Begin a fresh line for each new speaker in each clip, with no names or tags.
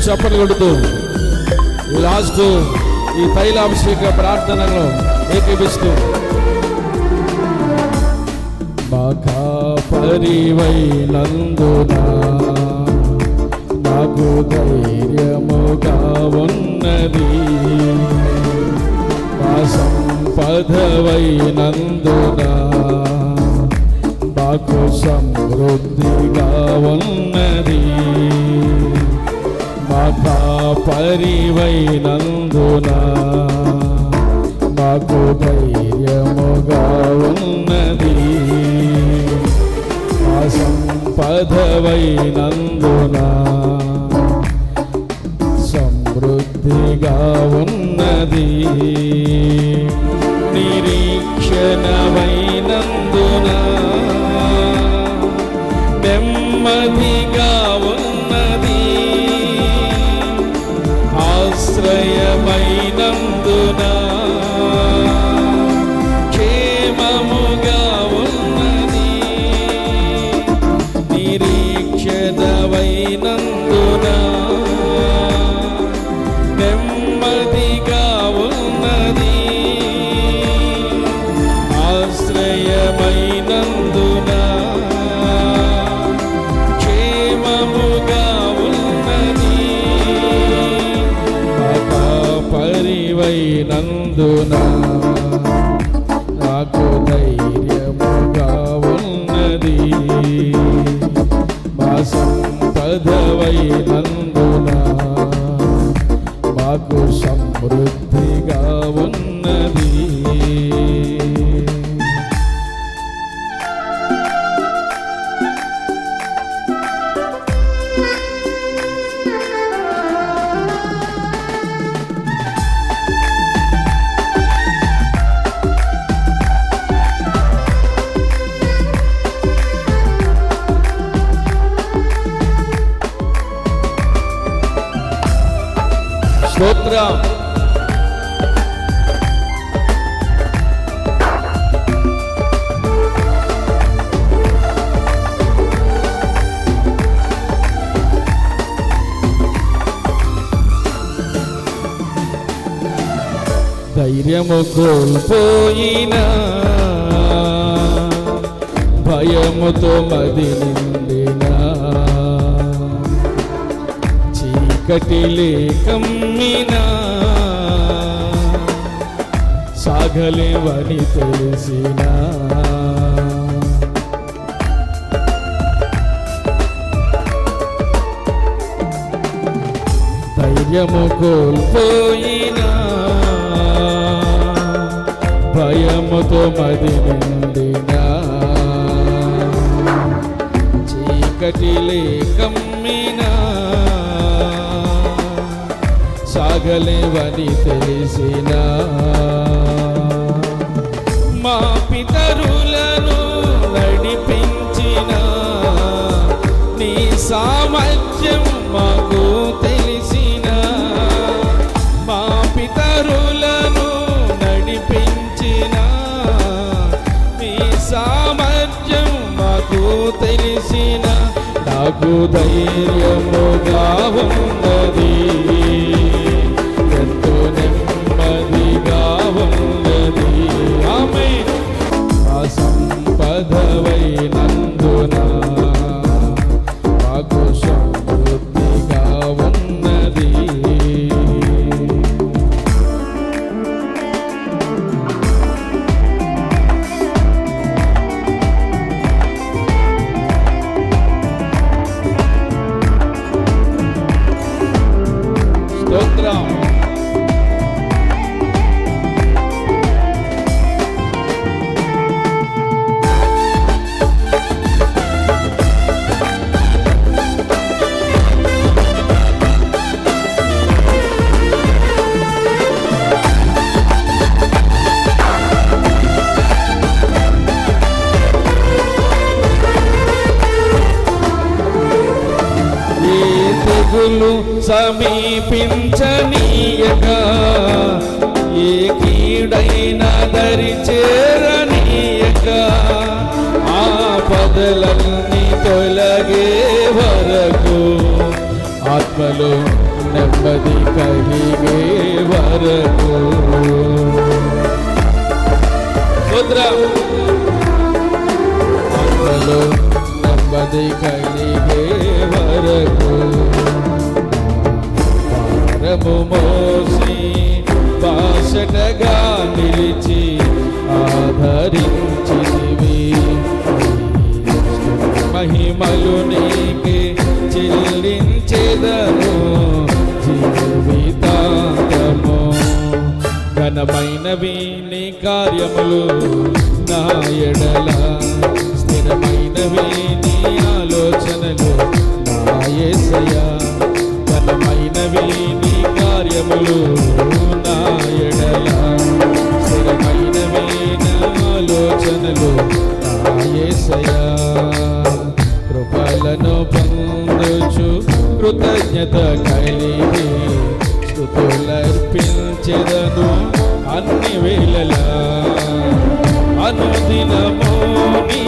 అందరూ చప్పలు కొడుతూ ఈ లాస్ట్ ఈ తైలాభిషేక ప్రార్థనలో ఏకీపిస్తూ మాకా పరివైనందునా నాకు ధైర్యముగా ఉన్నది మా సంపదవైనందునా మాకు సమృద్ధిగా ఉన్నది మాతా పరివైనందునా మాకు ధైర్యముగా ఉన్నది. మా సంపదవైనందునా సమృద్ధిగా ఉన్నది. నిరీక్షణమైనందున నెమ్మదిగా 没能 పరివైనందున నాకు ధైర్యముగా ఉన్నది మా సంపదవైనందున మాకు సమృద్ధిగా ఉన్నది ధైర్యము కోల్పోయినా భయముతో మది నిండినా. చీకటి కమ్మినా సాగలేవని తెలిసినా. ధైర్యము కోల్పోయినా భయముతో మది నిండినా. చీకటి లేకమ్మినా సాగలేవని తెలిసినా. మా పితరులను నడిపించిన. నీ సామర్థ్యం మాకు నాకు ధైర్యముగా ఉన్నది. దిక్కులు సమీపించనీయక. ఏ కీడైన దరి చేరనీయక. ఆపదలన్నీ తొలగే వరకు. ఆత్మలో నెమ్మది కలిగే వరకు. రుద్ర. ఆత్మలో నెమ్మది కలిగే వరకు. భారము మోసి భాషటగా నిలిచి ఆధరించి మహిమలు నీకే చెల్లించేదను జీవితాంతము. ఘనమైనవి నీ కార్యములు నా ఎడల. స్థిరమైనవి నీ ఆలోచనలు నా కృతజ్ఞత కలిగి స్థుతులర్పించెదను అన్ని వేళలా. అనుదినమో నీ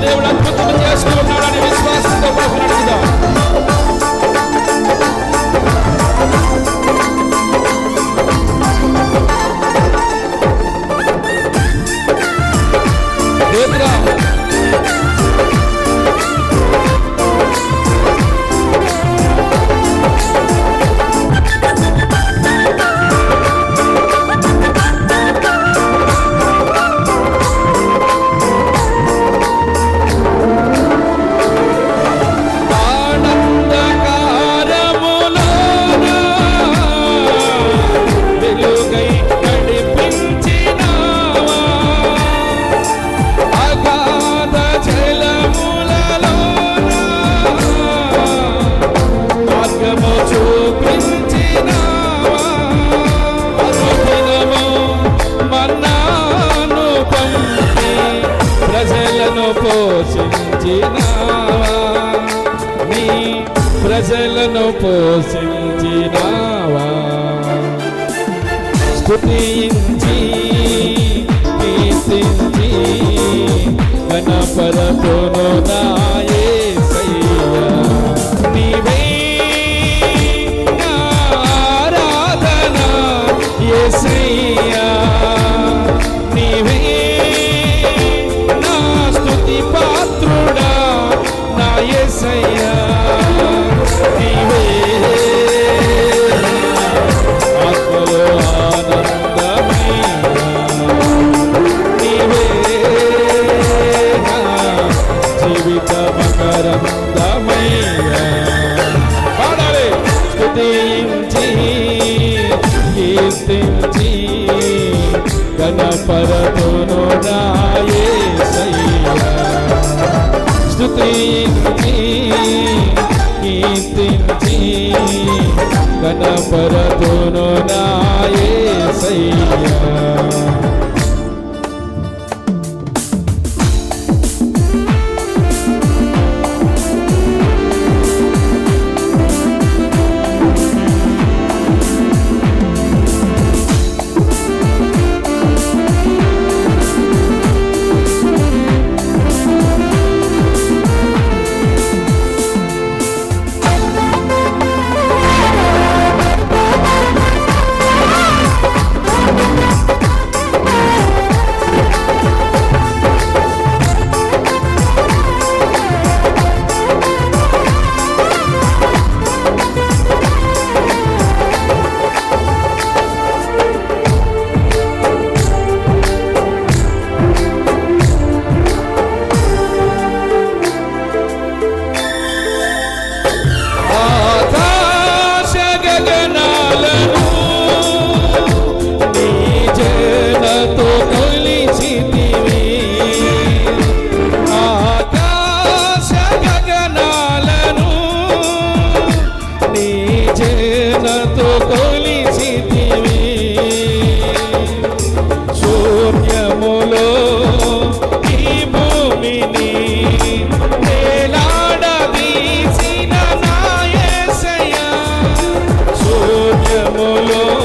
దేవుడు అద్భుతం.
Lord.